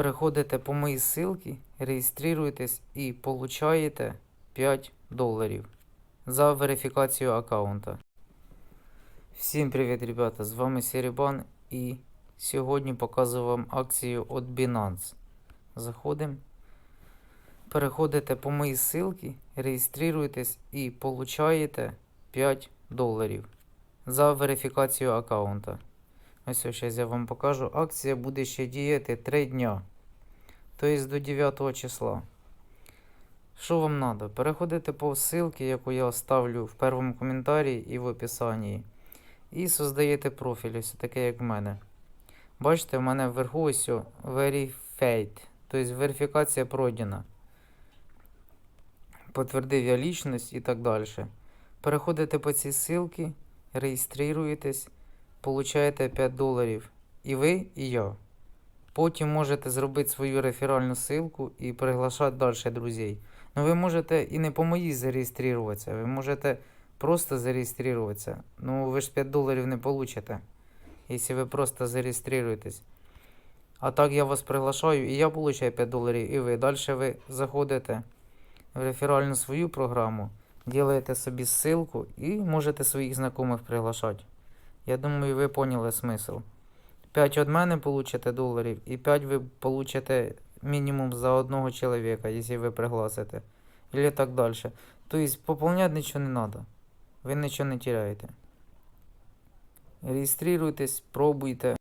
Переходите по моїй ссылці, реєструєтесь і получаєте 5 доларів за верифікацію аккаунта. Всім привіт, ребята! З вами Серебан і сьогодні показую вам акцію від Binance. Заходимо. Переходите по моїй ссылці, реєструєтесь і получаєте 5 доларів за верифікацію аккаунта. Ось зараз я вам покажу. Акція буде ще діяти 3 дня. Тобто до 9 числа. Що вам треба? Переходите по ссылці, яку я оставлю в першому коментарі і в описанні. І создаєте профіль, ось таке, як в мене. Бачите, в мене вверху ось Verified. Тобто верифікація пройдена. Потвердив я лічність і так далі. Переходите по цій ссылці, реєструєтесь, получаєте 5 доларів. І ви, і я. Потім можете зробити свою реферальну ссылку і приглашати далі друзей. Ну ви можете і не по моїй зареєструватися, ви можете просто зареєструватися. Ну ви ж 5 доларів не получите, якщо ви просто зареєструєтесь. А так я вас приглашаю і я получаю 5 доларів, і ви. Далі ви заходите в реферальну свою програму, делаєте собі ссылку і можете своїх знайомих приглашати. Я думаю, ви поняли смисл. 5 від мене получите доларів, і 5 ви получите мінімум за одного чоловіка, якщо ви пригласите. Или так далі. Тобто поповняти нічого не треба. Ви нічого не теряєте. Реєструйтесь, пробуйте.